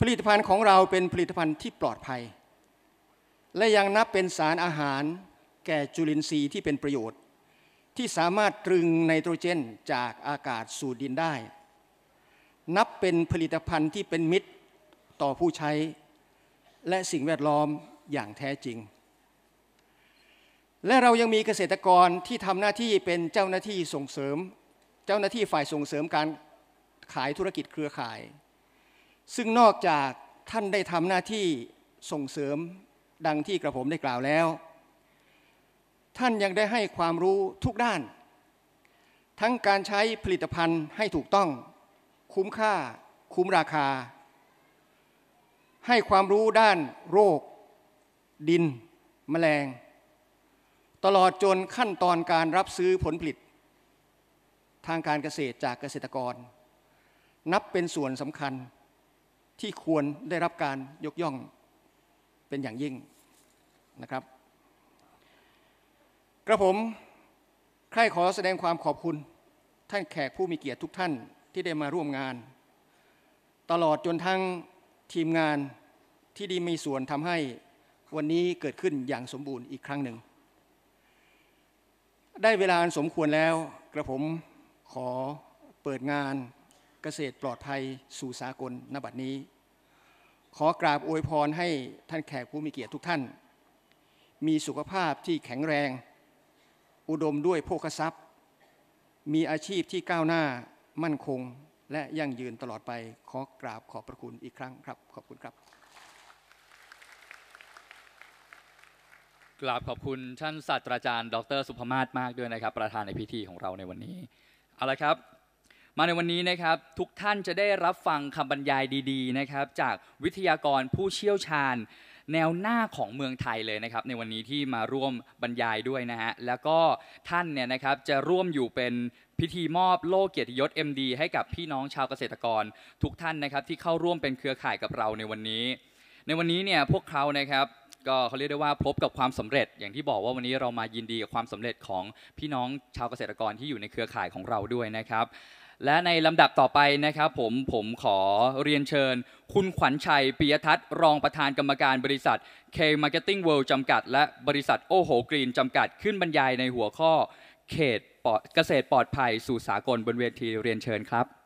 ผลิตภัณฑ์ของเราเป็นผลิตภัณฑ์ที่ปลอดภัย และยังนับเป็นสารอาหารแก่จุลินทรีย์ที่เป็นประโยชน์ ที่สามารถตรึงไนโตรเจนจากอากาศสู่ดินได้ นับเป็นผลิตภัณฑ์ที่เป็นมิตรต่อผู้ใช้ และสิ่งแวดล้อมอย่างแท้จริง และเรายังมีเกษตรกรที่ทำหน้าที่เป็นเจ้าหน้าที่ส่งเสริม เจ้าหน้าที่ฝ่ายส่งเสริมการขายธุรกิจเครือข่าย ซึ่งนอกจากท่านได้ทำหน้าที่ส่งเสริมดังที่กระผมได้กล่าวแล้ว ท่านยังได้ให้ความรู้ทุกด้าน ทั้งการใช้ผลิตภัณฑ์ให้ถูกต้อง คุ้มค่า คุ้มราคา ให้ความรู้ด้านโรค ดิน แมลง ตลอดจนขั้นตอนการรับซื้อผลผลิต ทางการเกษตรจากเกษตรกร นับเป็นส่วนสำคัญ ที่ควรได้รับการยกย่องเป็นอย่างยิ่งนะครับ กระผมใคร่ขอแสดงความขอบคุณท่านแขกผู้มีเกียรติทุกท่านที่ได้มาร่วมงาน ตลอดจนทั้งทีมงานที่ดีมีส่วนทำให้วันนี้เกิดขึ้นอย่างสมบูรณ์อีกครั้งหนึ่ง ได้เวลาอันสมควรแล้ว กระผมขอเปิดงาน เกษตรปลอดภัยสู่สากลนบัดนี้ ขอกราบอวยพรให้ท่านแขกผู้มีเกียรติทุกท่าน มีสุขภาพที่แข็งแรง อุดมด้วยโภคทรัพย์ มีอาชีพที่ก้าวหน้ามั่นคง และยั่งยืนตลอดไปขอกราบขอบพระคุณอีกครั้งครับ ขอบคุณครับ กราบขอบคุณท่านศาสตราจารย์ ดรสุภมาศมากด้วยนะครับ ประธานในพิธีของเราในวันนี้เอาละครับ มาในวันนี้นะครับทุกท่านจะได้รับฟังคำบรรยายดีๆนะครับจากวิทยากรผู้เชี่ยวชาญ แนวหน้าของเมืองไทยเลยนะครับในวันนี้ที่มาร่วมบรรยายด้วยนะฮะแล้วก็ท่านเนี่ยนะครับจะร่วมอยู่เป็นพิธีมอบโล่เกียรติยศ MD ให้กับพี่น้องชาวเกษตรกร ทุกท่านนะครับที่เข้าร่วมเป็นเครือข่ายกับเราในวันนี้ ในวันนี้เนี่ยพวกเขานะครับก็เขาเรียกได้ว่าพบกับความสำเร็จ อย่างที่บอกว่าวันนี้เรามายินดีกับความสำเร็จของพี่น้องชาวเกษตรกรที่อยู่ในเครือข่ายของเราด้วยนะครับ และในลำดับต่อไปนะครับผมผมขอเรียนเชิญ คุณขวัญชัยปิยทัศน์รองประธานกรรมการบริษัท K Marketing World จำกัด และบริษัทโอโหกรีนจำกัดขึ้นบรรยายในหัวข้อ เขตเกษตรปลอดภัยสู่สากลบนเวทีเรียนเชิญครับ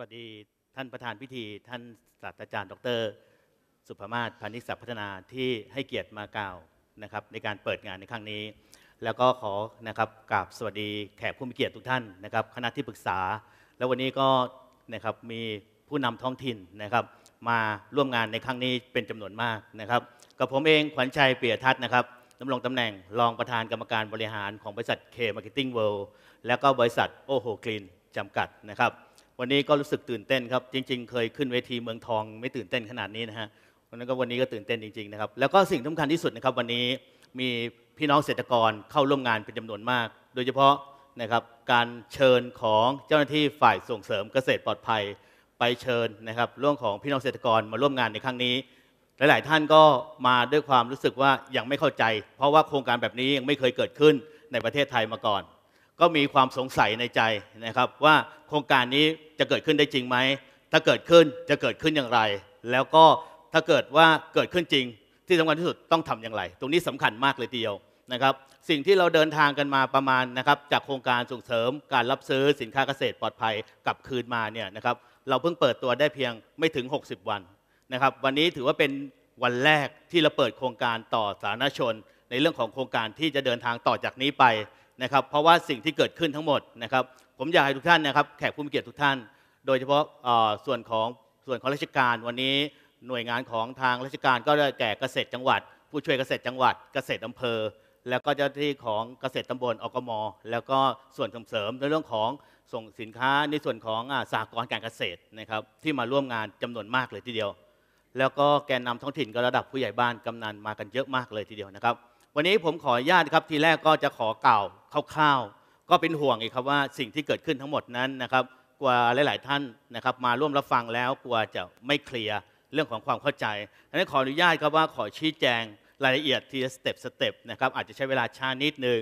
วัสดีท่านประธานพิธี ท่านศาสตราจารย์ ดร สุภมาศพานิชศักพัฒนาที่ให้เกียรติมากล่าวนะครับ ในการเปิดงานในครั้งนี้ แล้วก็ขอนะครับกราบสวัสดีแขกผู้มีเกียรติทุกท่านนะครับคณะที่ปรึกษา แล้ววันนี้ก็นะครับมีผู้นำท้องถิ่นนะครับมาร่วมงานในครั้งนี้เป็นจำนวนมากนะครับ กับผมเองขวัญชัยเปียทัศน์นะครับดำรงตำแหน่งรองประธานกรรมการบริหารของบริษัทเคมาร์เก็ตติ้งเวิลด์แล้วก็บริษัทโอโฮกรีนจำกัดนะครับ วันนี้ก็รู้สึกตื่นเต้นครับ จริง ๆ เคยขึ้นเวทีเมืองทองไม่ตื่นเต้นขนาดนี้นะฮะวันนั้นก็วันนี้ก็ตื่นเต้นจริงๆนะครับแล้วก็สิ่งสำคัญที่สุดนะครับวันนี้มีพี่น้องเกษตรกรเข้าร่วมงานเป็นจำนวนมาก โดยเฉพาะนะครับการเชิญของเจ้าหน้าที่ฝ่ายส่งเสริมเกษตรปลอดภัยไปเชิญนะครับเรื่องของพี่น้องเกษตรกรมาร่วมงานในครั้งนี้ หลาย ๆ ท่านก็มาด้วยความรู้สึกว่ายังไม่เข้าใจ เพราะว่าโครงการแบบนี้ยังไม่เคยเกิดขึ้นในประเทศไทยมาก่อน ก็มีความสงสัยในใจนะครับ ว่าโครงการนี้จะเกิดขึ้นได้จริงไหม ถ้าเกิดขึ้นจะเกิดขึ้นอย่างไร แล้วก็ถ้าเกิดว่าเกิดขึ้นจริง ที่สำคัญที่สุดต้องทำอย่างไร ตรงนี้สำคัญมากเลยทีเดียวนะครับสิ่งที่เราเดินทางกันมาประมาณนะครับจากโครงการส่งเสริมการรับซื้อสินค้าเกษตรปลอดภัยกลับคืนมาเนี่ยนะครับเราเพิ่งเปิดตัวได้เพียงไม่ถึง 60 วันนะครับวันนี้ถือว่าเป็นวันแรกที่เราเปิดโครงการต่อสาธารณชน ในเรื่องของโครงการที่จะเดินทางต่อจากนี้ไป นะครับเพราะว่าสิ่งที่เกิดขึ้นทั้งหมดนะครับผมอยากให้ทุกท่านนะครับแขกผู้มีเกียรติทุกท่าน โดยเฉพาะส่วนของส่วนของราชการวันนี้หน่วยงานของทางราชการก็ได้แก่เกษตรจังหวัด ผู้ช่วยเกษตรจังหวัด เกษตรอำเภอ แล้วก็เจ้าที่ของเกษตรตำบลอกม แล้วก็ส่วนส่งเสริมในเรื่องของส่งสินค้าในส่วนของอ่าสหกรการเกษตรนะครับที่มาร่วมงานจำนวนมากเลยทีเดียว แล้วก็แกนนำท้องถิ่นก็ระดับผู้ใหญ่บ้านกำนันมากันเยอะมากเลยทีเดียวนะครับ วันนี้ผมขออนุญาตครับทีแรกก็จะขอกล่าว คร่าวๆ ก็เป็นห่วงอีกครับว่าสิ่งที่เกิดขึ้นทั้งหมดนั้นนะครับกลัวหลาย ๆ ท่านนะครับมาร่วมรับฟังแล้วกลัวจะไม่เคลียร์เรื่องของความเข้าใจดังนั้นขออนุญาตครับว่าขอชี้แจงรายละเอียดทีละสเต็ปสเต็ปนะครับอาจจะใช้เวลาช้านิดนึง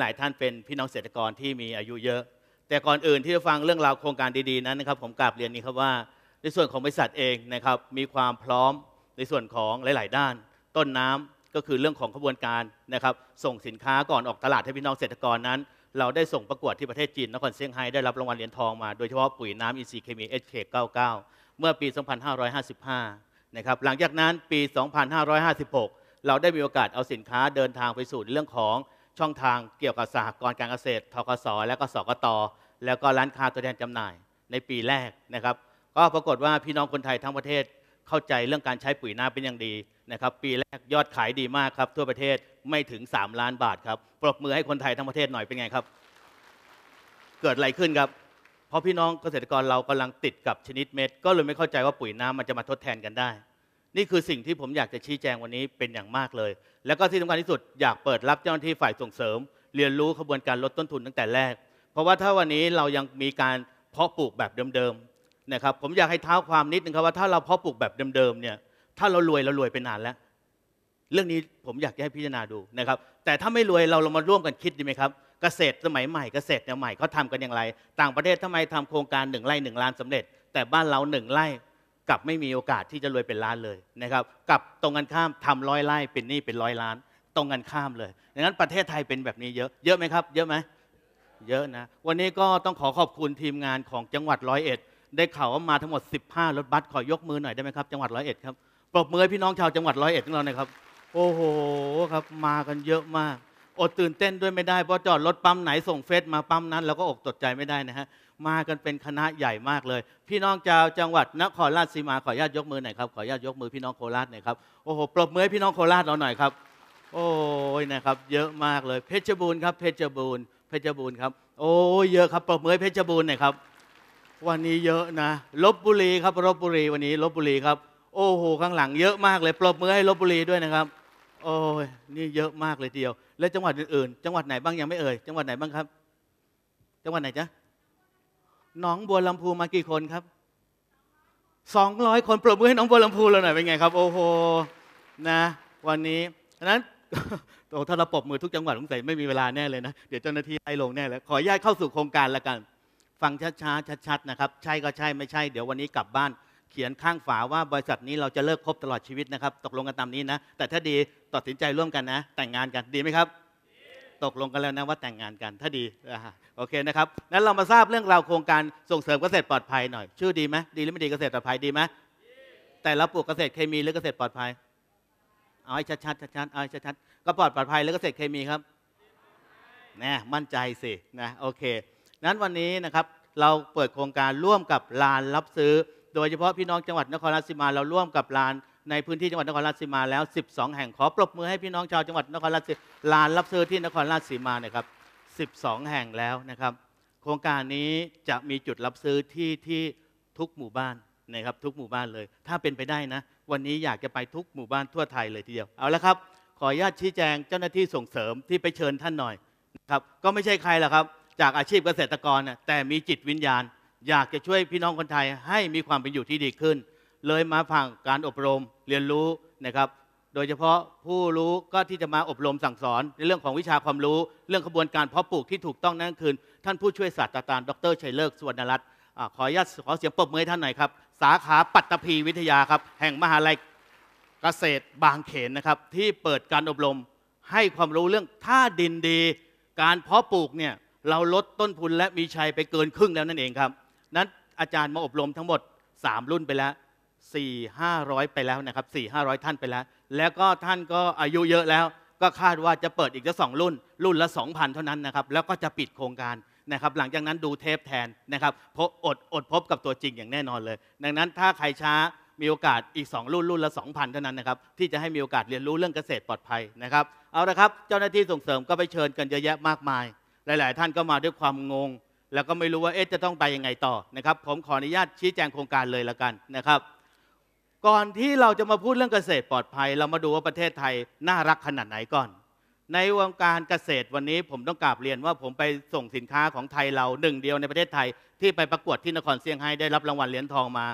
หลาย ๆ ท่านเป็นพี่น้องเกษตรกรที่มีอายุเยอะ แต่ก่อนอื่นที่จะฟังเรื่องราวโครงการดี ๆ นั้นนะครับผมกราบเรียนนี้ครับว่า ในส่วนของบริษัทเองนะครับมีความพร้อมในส่วนของหลาย ๆ ด้าน ต้นน้ำ ก็คือเรื่องของขบวนการนะครับส่งสินค้าก่อนออกตลาดให้พี่น้องเกษตรกรนั้น เราได้ส่งประกวดที่ประเทศจีนนครเซี่ยงไฮ้ได้รับรางวัลเหรียญทองมาโดยเฉพาะปุ๋ยน้ำอินทรีย์เคมี HK99 เมื่อปี 2555 นะครับหลังจากนั้นปี 2556 เราได้มีโอกาสเอาสินค้าเดินทางไปสู่เรื่องของช่องทางเกี่ยวกับสหกรณ์การเกษตรทกสและก็สกตแล้วก็ร้านค้าตัวแทนจำหน่ายในปีแรกนะครับ ก็ปรากฏว่าพี่น้องคนไทยทั้งประเทศ เข้าใจเรื่องการใช้ปุ๋ยน้ำเป็นอย่างดีนะครับปีแรกยอดขายดีมากครับทั่วประเทศไม่ถึง 3 ล้านบาทครับปรบมือให้คนไทยทั้งประเทศหน่อยเป็นไงครับ เกิดอะไรขึ้นครับ เพราะพี่น้องเกษตรกรเรากำลังติดกับชนิดเม็ด ก็เลยไม่เข้าใจว่าปุ๋ยน้ำมันจะมาทดแทนกันได้ นี่คือสิ่งที่ผมอยากจะชี้แจงวันนี้เป็นอย่างมากเลย แล้วก็ที่สำคัญที่สุดอยากเปิดรับเจ้าหน้าที่ฝ่ายส่งเสริม เรียนรู้ขบวนการลดต้นทุนตั้งแต่แรก เพราะว่าถ้าวันนี้เรายังมีการเพาะปลูกแบบเดิม นะครับผมอยากให้เท้าความนิดนึงครับว่าถ้าเราเพาะปลูกแบบเดิมๆเนี่ยถ้าเรารวยเรารวยไปนานแล้ว เรื่องนี้ผมอยากจะให้พิจารณาดูนะครับ แต่ถ้าไม่รวยเราเรามาร่วมกันคิดดีไหมครับ เกษตรสมัยใหม่เกษตรแนวใหม่เขาทำกันอย่างไร ต่างประเทศทำไมทำโครงการหนึ่งไร่หนึ่งล้านสำเร็จ แต่บ้านเราหนึ่งไร่กลับไม่มีโอกาสที่จะรวยเป็นล้านเลยนะครับกลับตรงกันข้ามทำร้อยไร่เป็นหนี้เป็นร้อยล้าน ตรงกันข้ามเลยดังนั้นประเทศไทยเป็นแบบนี้เยอะเยอะไหมครับ เยอะไหมเยอะนะ วันนี้ก็ต้องขอขอบคุณทีมงานของจังหวัดร้อยเอ็ด ได้ข่าวว่ามาทั้งหมด 15 รถบัสขอยกมือหน่อยได้ไหมครับจังหวัดร้อยเอ็ดครับปรบมือให้พี่น้องชาวจังหวัดร้อยเอ็ดของเราหน่อยครับ โอ้โหครับมากันเยอะมาก อดตื่นเต้นด้วยไม่ได้เพราะจอดรถปั๊มไหนส่งเฟซมาปั๊มนั้นเราก็อกตดใจไม่ได้นะฮะมากันเป็นคณะใหญ่มากเลย พี่น้องชาวจังหวัดนครราชสีมาขออนุญาตยกมือหน่อยครับขออนุญาตยกมือพี่น้องโคราชหน่อยครับโอ้โหปรบมือให้พี่น้องโคราชเราหน่อยครับ โอ้ยนะครับ เยอะมากเลยเพชรบูรณ์ครับเพชรบูรณ์เพชรบูรณ์ครับโอ้ยเยอะครับปรบมือเพชรบูรณ์หน่อยครับ วันนี้เยอะนะลบบุรีครับลบบุรีวันนี้ลบบุรีครับ โอ้โหข้างหลังเยอะมากเลยปรบมือให้ลบบุรีด้วยนะครับ โอ้ยนี่เยอะมากเลยทีเดียว และจังหวัดอื่นๆจังหวัดไหนบ้างยังไม่เอ่ยจังหวัดไหนบ้างครับ จังหวัดไหนจ๊ะหนองบัวลำพูมากี่คนครับสองร้อยคนปรบมือให้น้องบัวลำพูเราหน่อยเป็นไงครับ โอ้โหนะ วันนี้ฉะนั้นโอ้ถ้าเราปรบมือทุกจังหวัดสงสัยไม่มีเวลาแน่เลยนะ เดี๋ยวเจ้าหน้าที่ไล่ลงแน่เลยขออนุญาตเข้าสู่โครงการแล้วกัน ฟังช้าๆชัดๆนะครับ ใช่ก็ใช่ไม่ใช่ เดี๋ยววันนี้กลับบ้าน เขียนข้างฝาว่าบริษัทนี้เราจะเลิกคบตลอดชีวิตนะครับ ตกลงกันตามนี้นะ แต่ถ้าดีตัดสินใจร่วมกันนะ แต่งงานกันดีไหมครับ ตกลงกันแล้วนะว่าแต่งงานกัน ถ้าดีโอเคนะครับนั้นเรามาทราบเรื่องราวโครงการส่งเสริมเกษตรปลอดภัยหน่อย ชื่อดีไหมดีหรือไม่ดีเกษตรปลอดภัยดีไหมแต่เราปลูกเกษตรเคมีหรือเกษตรปลอดภัยเอาให้ชัดๆชัดๆเอาให้ชัดๆก็ปลอดปลอดภัยหรือเกษตรเคมีครับนะมั่นใจสินะโอเค นั้นวันนี้นะครับเราเปิดโครงการร่วมกับลานรับซื้อ โดยเฉพาะพี่น้องจังหวัดนครราชสีมาเราร่วมกับลานในพื้นที่จังหวัดนครราชสีมาแล้ว 12 แห่งขอปรบมือให้พี่น้องชาวจังหวัดนครราชสีลานรับซื้อที่นครราชสีมานะครับ12 แห่งแล้วนะครับ โครงการนี้จะมีจุดรับซื้อที่ที่ทุกหมู่บ้านนะครับทุกหมู่บ้านเลย ถ้าเป็นไปได้นะ วันนี้อยากจะไปทุกหมู่บ้านทั่วไทยเลยทีเดียวเอาละครับ ขออนุญาตชี้แจงเจ้าหน้าที่ส่งเสริมที่ไปเชิญท่านหน่อยนะครับก็ไม่ใช่ใครหรอกครับ จากอาชีพเกษตรกรน่ะแต่มีจิตวิญญาณ อยากจะช่วยพี่น้องคนไทยให้มีความเป็นอยู่ที่ดีขึ้น เลยมาผ่านการอบรมเรียนรู้นะครับ โดยเฉพาะผู้รู้ก็ที่จะมาอบรมสั่งสอน ในเรื่องของวิชาความรู้ เรื่องกระบวนการเพาะปลูกที่ถูกต้องนั่นคือ ท่านผู้ช่วยศาสตราจารย์ดรชัยเลิกสุวรรณรัตน์ขออนุญาตขอเสียงปรบมือให้ท่านหน่อยครับ สาขาปัตตภีวิทยาครับ แห่งมหาลัยเกษตรบางเขนนะครับ ที่เปิดการอบรมให้ความรู้เรื่องถ้าดินดี การเพาะปลูกเนี่ย เราลดต้นทุนและมีชัยไปเกินครึ่งแล้วนั่นเองครับ นั้นอาจารย์มาอบรมทั้งหมด 3 รุ่นไปแล้ว 4 500 ไปแล้วนะครับ 4 500 ท่านไปแล้ว แล้วก็ท่านก็อายุเยอะแล้ว ก็คาดว่าจะเปิดอีกจะสองรุ่น รุ่นละ 2,000 เท่านั้นนะครับ แล้วก็จะปิดโครงการนะครับ หลังจากนั้นดูเทปแทนนะครับพบอดอดพบกับตัวจริงอย่างแน่นอนเลย ดังนั้นถ้าใครช้ามีโอกาสอีก 2 รุ่นรุ่นละ 2,000 เท่านั้นนะครับที่จะให้มีโอกาสเรียนรู้เรื่องเกษตรปลอดภัยนะครับ เอาละครับ เจ้าหน้าที่ส่งเสริมก็ไปเชิญกันเยอะแยะมากมาย หลาย ๆ ท่านก็มาด้วยความงง แล้วก็ไม่รู้ว่าเอ๊ะจะต้องไปยังไงต่อนะครับผมขออนุญาตชี้แจงโครงการเลยละกันนะครับ ก่อนที่เราจะมาพูดเรื่องเกษตรปลอดภัย เรามาดูว่าประเทศไทยน่ารักขนาดไหนก่อน ในวงการเกษตรวันนี้ผมต้องกราบเรียนว่าผมไปส่งสินค้าของไทยเราหนึ่งเดียวในประเทศไทยที่ไปประกวดที่นครเซี่ยงไฮ้ได้รับรางวัลเหรียญทองมา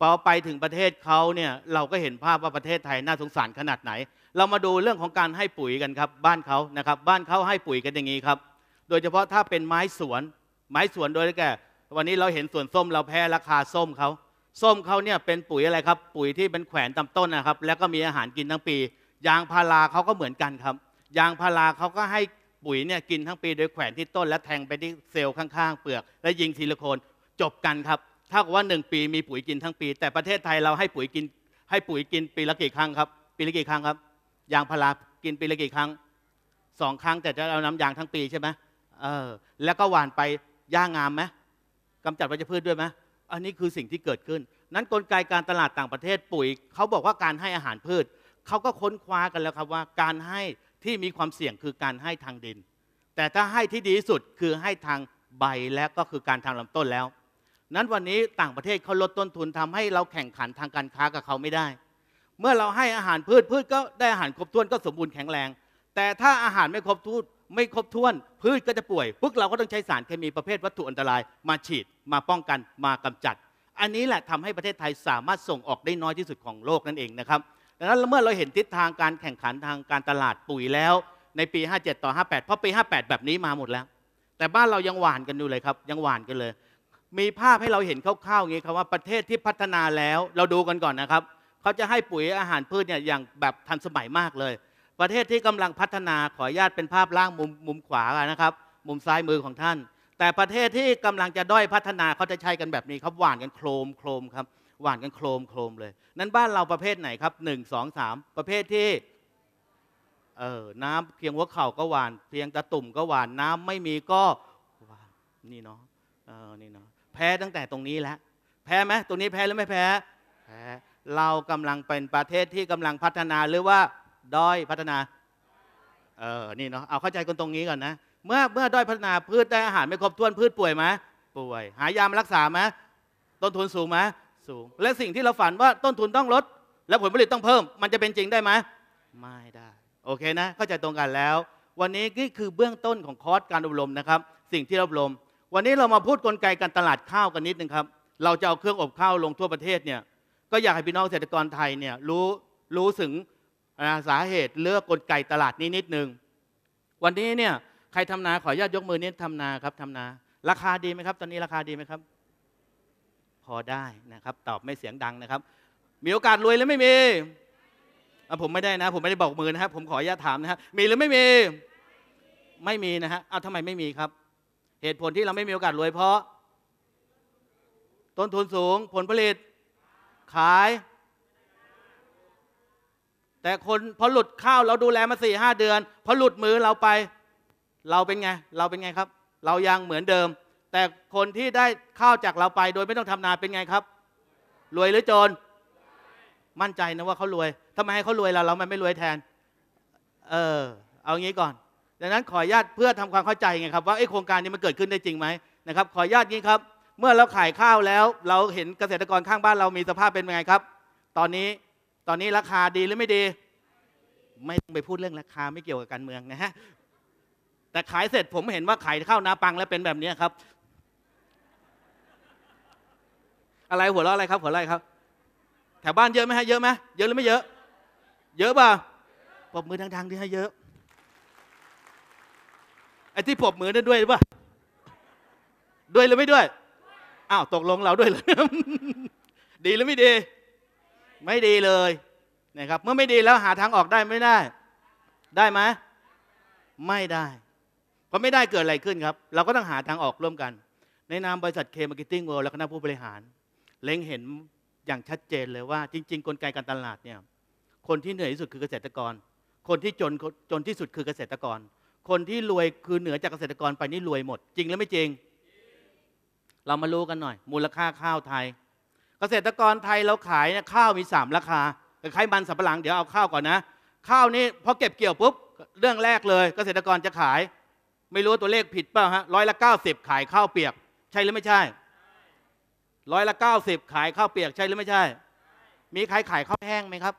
พอไปถึงประเทศเขาเนี่ยเราก็เห็นภาพว่าประเทศไทยน่าสงสารขนาดไหน เรามาดูเรื่องของการให้ปุ๋ยกันครับ บ้านเขานะครับ บ้านเขาให้ปุ๋ยกันอย่างนี้ครับ โดยเฉพาะถ้าเป็นไม้สวน ไม้สวนโดยแก่วันนี้เราเห็นสวนส้มเราแพ้ราคาส้มเขาส้มเขาเนี่ยเป็นปุ๋ยอะไรครับ ปุ๋ยที่เป็นแขวนตาต้นนะครับ แล้วก็มีอาหารกินทั้งปี ยางพาราเขาก็เหมือนกันครับ ยางพาราเขาก็ให้ปุ๋ยเนี่ยกินทั้งปีโดยแขวนที่ต้น และแทงไปที่เซลล์ข้างๆ เปลือก และยิงซิลิโคนจบกันครับถ้ากับว่าหนึ่งปีมีปุ๋ยกินทั้งปี แต่ประเทศไทยเราให้ปุ๋ยกิน ให้ปุ๋ยกินปีละกี่ครั้งครับ ปีละกี่ครั้งครับ ยางพารากินปีละกี่ครั้งสองครั้งแต่จะเอาน้ำยางทั้งปีใช่ไหม เออแล้วก็หว่านไปหญ้างามไหมกำจัดวัชพืชด้วยไหมอันนี้คือสิ่งที่เกิดขึ้น นั้นกลไกการตลาดต่างประเทศปุ๋ยเขาบอกว่าการให้อาหารพืชเขาก็ค้นคว้ากันแล้วครับว่า การให้ที่มีความเสี่ยงคือการให้ทางดิน แต่ถ้าให้ที่ดีที่สุดคือให้ทางใบและก็คือการทางลำต้นแล้ว นั้นวันนี้ต่างประเทศเขาลดต้นทุนทำให้เราแข่งขันทางการค้ากับเขาไม่ได้ เมื่อเราให้อาหารพืชพืชก็ได้อาหารครบถ้วนก็สมบูรณ์แข็งแรง แต่ถ้าอาหารไม่ครบถ้วน ไม่ครบถ้วน พืชก็จะป่วยพวกเราก็ต้องใช้สารเคมีประเภทวัตถุอันตราย มาฉีดมาป้องกันมากำจัด อันนี้แหละทำให้ประเทศไทยสามารถส่งออกได้น้อยที่สุดของโลกนั่นเองนะครับดังนั้นเมื่อเราเห็นทิศทางการแข่งขันทางการตลาดปุ๋ยแล้ว ในปี 57 ต่อ 58 เพราะปี 58 แบบนี้มาหมดแล้ว แต่บ้านเรายังหวานกันอยู่เลยครับ ยังหวานกันเลย มีภาพให้เราเห็นคร่าวๆอย่างนี้ครับว่าประเทศที่พัฒนาแล้วเราดูกันก่อนนะครับเขาจะให้ปุ๋ยอาหารพืชเนี่ยอย่างแบบทันสมัยมากเลย ประเทศที่กำลังพัฒนาขออนุญาตเป็นภาพล่างมุมมุมขวานะครับ มุมซ้ายมือของท่าน แต่ประเทศที่กำลังจะด้อยพัฒนาเขาจะใช้กันแบบนี้ครับหวานกันโครมโครมครับหวานกันโครมโครมเลย นั้นบ้านเราประเภทไหนครับหนึ่งสองสามประเภทที่เออน้ำเพียงหัวเข่าก็หวาน เพียงตะตุ่มก็หวานน้ำไม่มีก็หวานนี่เนาะเออนี่เนาะแพ้ตั้งแต่ตรงนี้แล้วแพ้ไหมตรงนี้แพ้หรือไม่แพ้แพ้เรากำลังเป็นประเทศที่กำลังพัฒนาหรือว่า ด้อยพัฒนา เออ นี่เนาะ เอาเข้าใจกันตรงนี้ก่อนนะ เมื่อเมื่อด้อยพัฒนาพืชได้อาหารไม่ครบถ้วนพืชป่วยไหมป่วย หายามารักษาไหมต้นทุนสูงไหมสูง และสิ่งที่เราฝันว่าต้นทุนต้องลด และผลผลิตต้องเพิ่ม มันจะเป็นจริงได้ไหมไม่ได้ โอเคนะ เข้าใจตรงกันแล้ว วันนี้นี่คือเบื้องต้นของคอร์สการอบรมนะครับ สิ่งที่เราอบรม วันนี้เรามาพูดกลไกการตลาดข้าวกันนิดนึงครับ เราจะเอาเครื่องอบข้าวลงทั่วประเทศเนี่ย ก็อยากให้พี่น้องเกษตรกรไทยเนี่ยรู้รู้ถึง สาเหตุเลือกกลไกตลาดนี้นิดนึง วันนี้เนี่ยใครทำนาขออนุญาตยกมือนี้ทำนาครับทำนา ราคาดีไหมครับ ตอนนี้ราคาดีไหมครับ พอได้นะครับ ตอบไม่เสียงดังนะครับ มีโอกาสรวยหรือไม่มีผมไม่ได้นะ ผมไม่ได้บอกมือนะครับ ผมขออนุญาตถามนะครับมีหรือไม่มีไม่มีนะฮะเอาทำไมไม่มีครับ เหตุผลที่เราไม่มีโอกาสรวยเพราะ ต้นทุนสูงผลผลิต ขาย แต่คนพอหลุดข้าวเราดูแลมาสี่ห้าเดือนพอหลุดมือเราไป เราเป็นไง เราเป็นไงครับ เรายังเหมือนเดิม แต่คนที่ได้ข้าวจากเราไป โดยไม่ต้องทำนาเป็นไงครับ รวยหรือจน มั่นใจนะว่าเขารวยทำไมให้เขารวยเราเราไม่รวยแทน เออ เอางี้ก่อนดังนั้นขออนุญาตเพื่อทำความเข้าใจไงครับว่าไอ้โครงการนี้มันเกิดขึ้นได้จริงไหมนะครับ ขออนุญาตงี้ครับ เมื่อเราขายข้าวแล้ว เราเห็นเกษตรกรข้างบ้านเรามีสภาพเป็นยังไงครับ ตอนนี้ ตอนนี้ราคาดีหรือไม่ดี ไม่ต้องไปพูดเรื่องราคาไม่เกี่ยวกับการเมืองนะฮะแต่ขายเสร็จผมเห็นว่าขายข้าวนาปังแล้วเป็นแบบนี้ครับ อะไรหัวเราะอะไรครับหัวเราะอะไรครับ แถวบ้านเยอะไหมฮะเยอะไหมเยอะหรือไม่เยอะ เยอะป่ะปรบมือดังๆที่ให้เยอะไอ้ที่ปรบมือนั่นด้วยป่ะด้วยหรือไม่ด้วยอ้าวตกลงเราด้วยเลยดีหรือไม่ดี ไม่ดีเลยนะครับเมื่อไม่ดีแล้วหาทางออกได้ไม่ได้ ได้ไหมไม่ได้พอไม่ได้เกิดอะไรขึ้นครับ เราก็ต้องหาทางออกร่วมกัน ในนามบริษัทเคมาร์เก็ตติ้งเวิลด์และคณะผู้บริหาร เล็งเห็นอย่างชัดเจนเลยว่า จริง ๆ กลไกการตลาดเนี่ยคนที่เหนื่อยที่สุดคือเกษตรกร คนที่จนจนที่สุดคือเกษตรกร คนที่รวยคือเหนือจากเกษตรกรไปนี่รวยหมด จริงหรือไม่จริง เรามารู้กันหน่อย มูลค่าข้าวไทย เกษตรกรไทยเราขายเนี่ยข้าวมีสามราคาแต่ใครมันสับปะหลังเดี๋ยวเอาข้าวก่อนนะ ข้าวนี่พอเก็บเกี่ยวปุ๊บเรื่องแรกเลย เกษตรกรจะขาย ไม่รู้ตัวเลขผิดเปล่าฮะร้อยละเก้าสิบขายข้าวเปียก ใช่หรือไม่ใช่ร้อยละเก้าสิบขายข้าวเปียกใช่หรือไม่ใช่ มีใครขายข้าวแห้งไหมครับ